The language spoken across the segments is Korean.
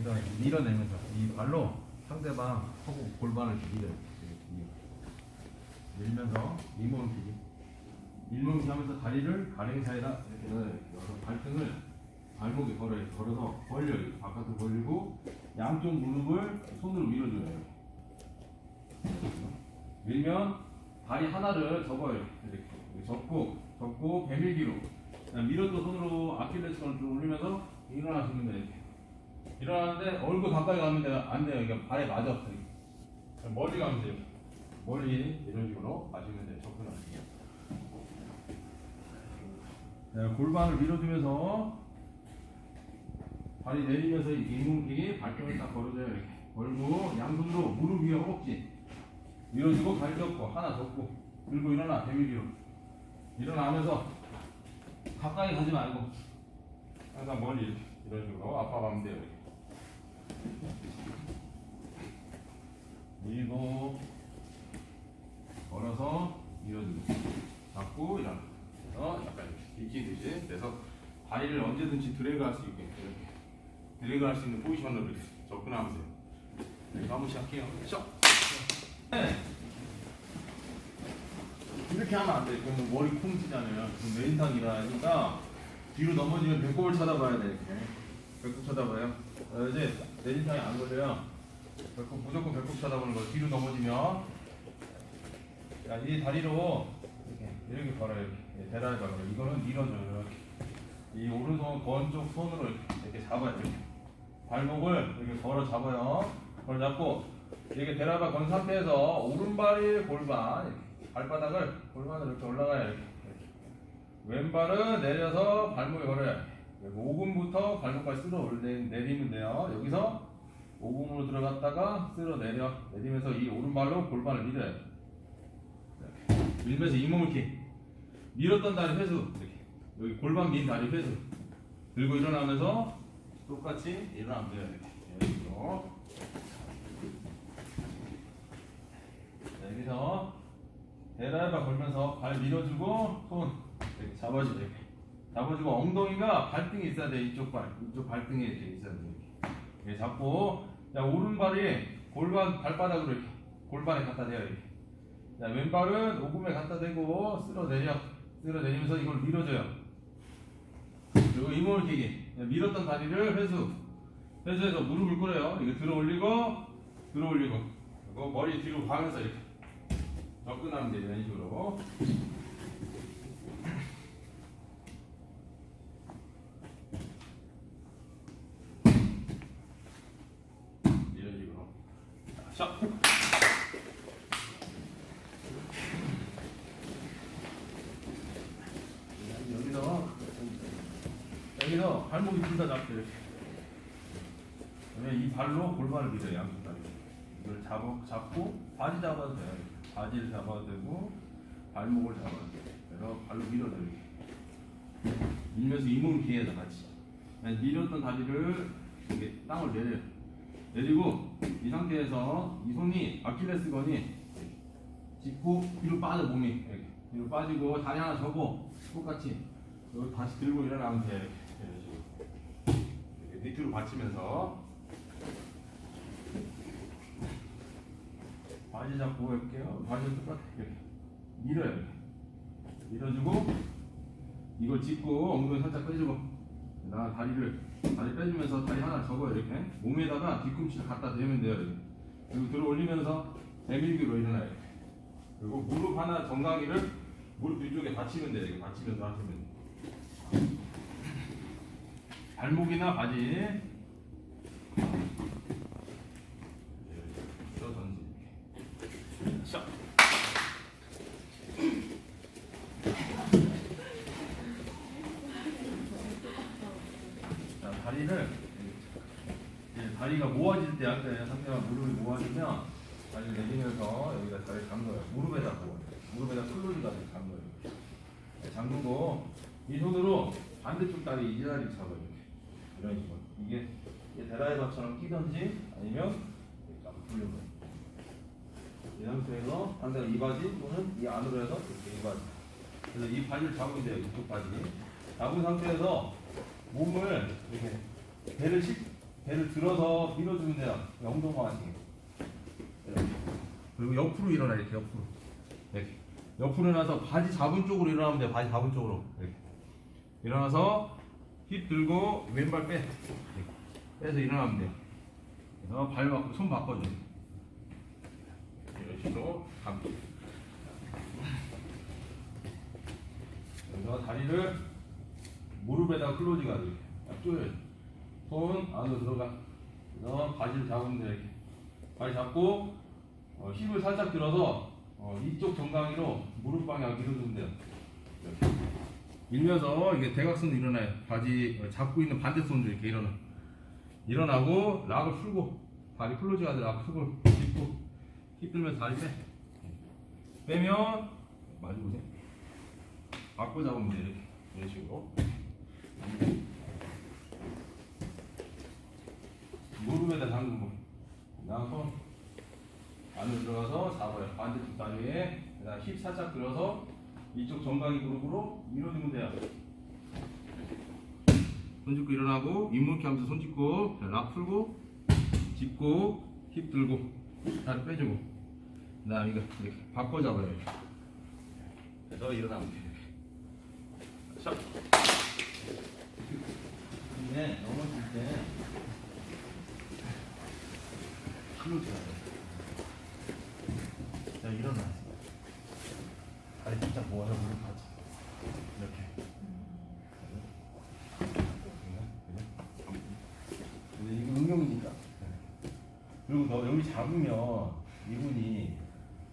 여기서 밀어내면서 이 발로 상대방 허구 골반을 밀어요. 밀면서 이몸키기. 일몸키 하면서 다리를 가랭이 사이다 이렇게. 넣어서 발등을 발목에 걸어요. 걸어서 벌려요. 바깥으로 벌리고 양쪽 무릎을 손으로 밀어줘요. 밀면 다리 하나를 접어요. 이렇게 접고 접고 배밀기로 밀었던 손으로 아킬레스건을 좀 올리면서 일어나시면 돼요. 일어나는데 얼굴 가까이 가면 돼요. 안 돼요. 이게 발에 맞아. 이렇게. 멀리 가면 돼요. 멀리 이런 식으로 가시면 돼요. 접근하시면. 네, 골반을 밀어주면서 다리 내리면서 이몸끼리 발등을 딱 걸어줘요. 이렇게 걸고 양손으로 무릎 위에 허벅지 밀어주고 발 접고 하나 접고 들고 일어나 대밀기로 일어나면서 가까이 가지 말고 항상 멀리 이런 식으로 아빠 가면 돼요. 밀고 걸어서 밀어주고 잡고 일어나. 어, 약간 이렇게 뒤치듯이 그래서 다리를 언제든지 드래그 할 수 있게 이렇게 드래그 할 수 있는 포지션으로 접근하면 돼요. 네, 한번 시작해요. 시작. 네. 이렇게 하면 안 돼. 그러면 머리 콩 찌잖아요. 그럼 내인상 일어나니까 뒤로 넘어지면 배꼽을 쳐다봐야 돼. 이렇게. 배꼽 쳐다봐요. 어, 이제 내 인상이 안 걸려요. 배꼽 무조건 배꼽 쳐다보는 거. 뒤로 넘어지면 자, 이 다리로 이렇게 이렇게 걸어요. 이렇게 예, 대단히 걸어요. 이거는 밀어줘요. 이렇게. 이 오른손 건쪽 손으로 이렇게, 잡아요. 이렇게. 발목을 이렇게 걸어 잡아요. 걸어 잡고 이렇게 대라바 건 상태에서 오른발이 골반 발바닥을 골반으로 이렇게 올라가요. 이렇게. 왼발은 내려서 발목에 걸어요. 그리고 오금부터 발목까지 쓸어 내리면 돼요. 여기서 오금으로 들어갔다가 쓸어 내려 내리면서 이 오른발로 골반을 밀어요. 이렇게. 밀면서 이 몸을 이렇게 밀었던 다리 회수 이렇게 여기 골반 민 다리 회수 들고 일어나면서 똑같이 일어나면 돼요. 이렇게 식으로. 자, 여기서 대라바 걸면서 발 밀어주고 손 이렇게 이렇게 잡아주고 엉덩이가 발등에 있어야 돼 이쪽 발 이쪽 발등에 있어야 돼. 이렇게, 잡고 자 오른발이 골반 발바닥으로 이렇게 골반에 갖다 대요 이렇게. 자 왼발은 오금에 갖다 대고 쓸어 내려 쓸어 내리면서 이걸 밀어줘요. 그리고 이몸을 끼기 밀었던 다리를 회수. 회수해서 무릎을 꿇어요. 이거 들어 올리고 들어 올리고. 그리고 머리 뒤로 가면서 이렇게 접근하면 돼요 이런 식으로 이런 식으로 자 여기서 여기서 발목이 둘 다 잡죠 이렇게. 그러면 이 발로 골반을 밀어요 양쪽 다리 이걸 잡, 잡고 바지 잡아도 돼요. 바지를 잡아도 되고 발목을 잡아도 돼요. 그래서 발로 밀어도 이렇게. 밀면서 이몸 기에다 같이. 밀었던 다리를 이렇게 땅을 내려요. 내리고 이 상태에서 이 손이 아킬레스건이 짚고 뒤로 빠져 몸이. 이렇게. 뒤로 빠지고 다리 하나 접고 똑같이. 여기 다시 들고 일어나면 돼 이렇게 밑으로 받치면서 바지 잡고 할게요 바지 똑같아 이렇게 밀어요. 밀어주고 이걸 짚고 엉덩이 살짝 빼주고 나 다리를 다리 빼주면서 다리 하나 접어요 이렇게 몸에다가 뒤꿈치를 갖다 대면 돼요 이렇게. 그리고 들어 올리면서 대밀기로 일어나요. 그리고 무릎 하나 정강이를 무릎 뒤쪽에 받치면 돼요 이렇게 받치면서 하시면 돼요 발목이나 바지 저 던지 이렇게 샷 자, 다리를 이제 다리가 모아질 때 할때 상대방 무릎이 모아지면 다리를 내리면서 여기다 다리 잠궈요. 무릎에다 모아요. 무릎에다 이렇게 잠궈요. 네, 잠그고 이 손으로 반대쪽 다리 이 다리 잡아요. 이런 식으로. 이게 이게 데라이버처럼 끼든지 아니면 이렇게. 이 상태에서 상대가 이 바지 또는 이 안으로 해서 이렇게 이 바지. 그래서 이 바지를 잡으면 돼요. 이쪽 바지. 잡은 상태에서 몸을 이렇게 배를 실 배를 들어서 밀어주면 돼요. 엉덩이만 하시게. 그리고 옆으로 일어나 이렇게 옆으로. 이렇게. 옆으로 일어나서 바지 잡은 쪽으로 일어나면 돼요. 바지 잡은 쪽으로. 이렇게. 일어나서 힙 들고 왼발 빼. 빼서 일어나면 돼요. 그래서 발 바꾸고 손 바꿔줘요. 이런 식으로 감기. 여기서 다리를 무릎에다 클로징 하죠. 앞쪽에 손 안으로 들어가. 그래서 바지를 잡으면 돼 이렇게. 바지 잡고 어, 힙을 살짝 들어서 어, 이쪽 정강이로 무릎 방향 밀어주면 돼요. 이렇게. 밀면서 이게 대각선으로 일어나요. 바지 어, 잡고 있는 반대 손으로 이렇게 일어나. 일어나고 락을 풀고 다리 클로징 하듯 락 풀고 짚고 힙 들면서 다리 빼. 빼면 마주 보세요. 바꿔 잡으면 돼 이렇게 이런 식으로. 무릎에다 잠근 거. 손 안으로 들어가서 잡아요. 반대쪽 다리에 그다음 힙 살짝 들어서 이쪽 정강이 무릎으로 밀어주면 돼요. 손 짚고 일어나고 윗몸 하면서 손 짚고 자, 락 풀고 짚고 힙 들고 다리 빼주고 그다음 이거 이렇게 바꿔 잡아요. 그래서 일어나면 돼요. 자. 근데 넘어질 때 힘을 줘야 돼. 자 일어나. 너 여기 잡으면 이분이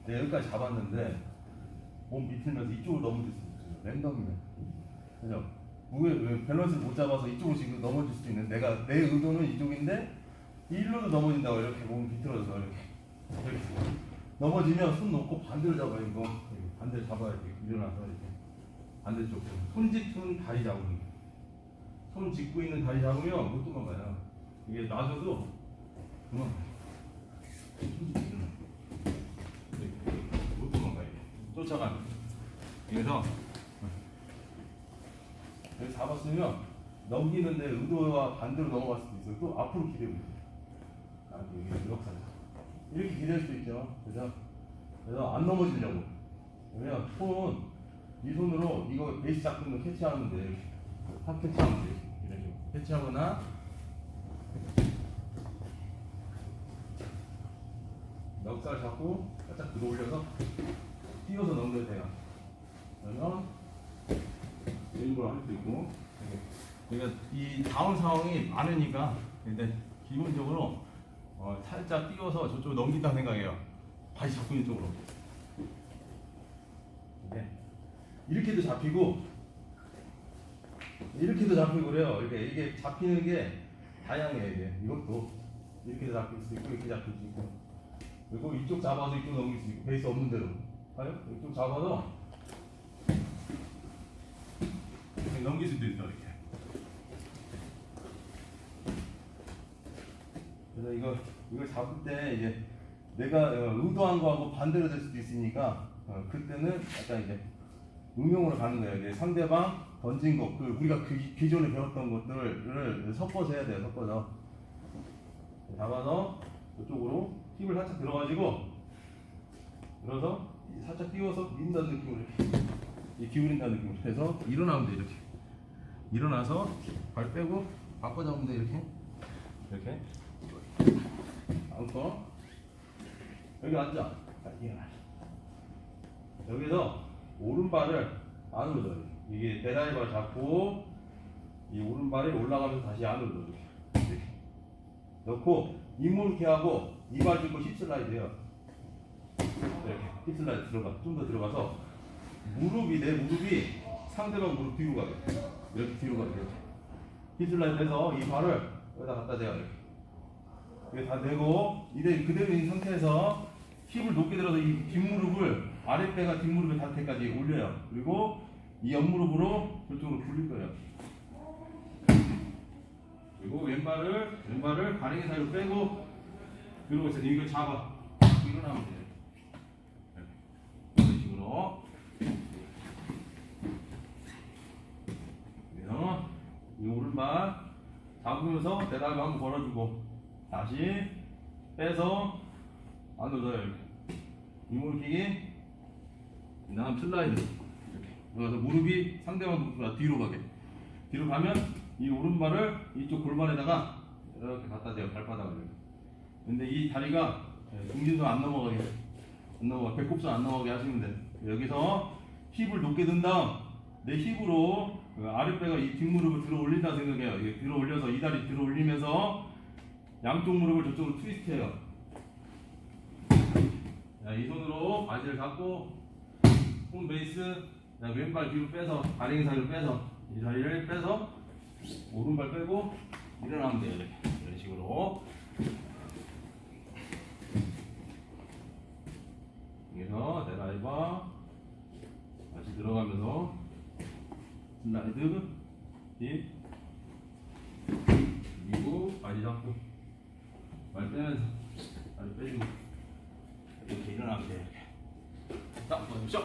내가 여기까지 잡았는데 몸 비틀면서 이쪽으로 넘어질 수 있어요. 랜덤이면. 그죠? 무게 왜 밸런스를 못 잡아서 이쪽으로 지금 넘어질 수도 있는 내가 내 의도는 이쪽인데 일로도 넘어진다고 이렇게 몸 비틀어서 이렇게 이렇게. 넘어지면 손 놓고 반대로 잡아요 이거 반대로 잡아야 돼 일어나서 이렇게. 반대쪽 손 짚은 다리 잡으면 손 짚고 있는 다리 잡으면 못 도망가요. 이게 놔줘도 도망가요 못 도망가요 그래서 여기 잡았으면 넘기는데 의도와 반대로 넘어갈 수도 있어요. 또 앞으로 기대고 이렇게 기댈 수도 있죠. 그래서 그래서 안 넘어지려고. 왜냐면 손, 이 손으로 이거 베이스. 이렇게. 한 캐치하면 돼. 이런 식으로. 캐치하거나 넉살 잡고 살짝 들어 올려서 띄워서 넘겨도 돼요. 그러면 일부러 할 수 있고. 그러니까 이 다운 상황이 많으니까 근데 기본적으로 어, 살짝 띄워서 저쪽으로 넘긴다 생각해요. 바지 잡고 있는 쪽으로. 네. 이렇게도 잡히고 이렇게도 잡히고 그래요. 이렇게 이게 잡히는 게 다양해요 이게. 이것도. 이렇게도 잡힐 수 있고 이렇게 잡힐 수 있고 그리고 이쪽 잡아서 이쪽 넘길 수 있고 베이스 없는 대로 봐요 이쪽 잡아서 이렇게 넘길 수도 있어 이렇게. 그래서 이거 이걸 잡을 때 이제 내가 어, 의도한 거하고 반대로 될 수도 있으니까 어, 그때는 약간 이제 응용으로 가는 거예요. 이제 상대방 던진 거, 그 우리가 그 기- 기존에 배웠던 것들을 섞어서 해야 돼요. 섞어서 잡아서 이쪽으로 힘을 살짝 들어가지고 들어서 살짝 띄워서 민다는 느낌으로 이렇게. 이 기울인다는 느낌으로 해서 일어나면 돼 이렇게. 일어나서 발 빼고 바꿔 잡으면 돼 이렇게. 이렇게. 안고 여기 앉아. 여기서 오른발을 안으로 넣어요. 이게 대다리발 잡고 이 오른발이 올라가면서 다시 안으로 넣어요. 이렇게. 넣고 잇몸 이렇게 하고 이발 짚고 힙 슬라이드 해요. 이렇게 힙 슬라이드 들어가 좀 더 들어가서 무릎이 내 무릎이 상대방 무릎 뒤로 가게 이렇게 뒤로 가게 힙슬라이드 해서 이 발을 여기다 갖다 대요 이렇게. 이게 다 대고 이대 그대로 있는 상태에서 힙을 높게 들어서 이 뒷무릎을 아랫배가 뒷무릎의 닿게까지 올려요. 그리고 이 옆무릎으로 저쪽으로 굴릴 거예요 그리고 왼발을 왼발을 가랭이 사이로 빼고 그리고 이제 이걸 잡아. 일어나면 돼요. 이런 식으로. 그래서 이 오른발 잡으면서 대답을 한번 걸어주고 다시 빼서 안으로 넣어요 이렇게 이물키기 그다음 슬라이드. 이렇게. 그래서 무릎이 상대방 무릎보다 뒤로 가게. 뒤로 가면 이 오른발을 이쪽 골반에다가 이렇게 갖다 대요. 발바닥을. 근데 이 다리가 중진선 안 넘어가게 안 넘어가 배꼽선 안 넘어가게 하시면 돼 여기서 힙을 높게 든 다음 내 힙으로 그 아랫배가 이 뒷무릎을 들어 올린다 생각해요. 이게 들어 올려서 이 다리 들어 올리면서 양쪽 무릎을 저쪽으로 트위스트해요. 자, 이 손으로 바지를 잡고 홈 베이스 자, 왼발 뒤로 빼서 발행 사이로 빼서 이 다리를 빼서 오른발 빼고 일어나면 돼요 이렇게. 이런 식으로. 여기서 내라이바 다시 들어가면서. 슬라이드. 힙 그리고 바지 잡고 발 빼면서. 다리 빼주고. 이렇게 일어나면 돼요 이렇게. 자, 보십시오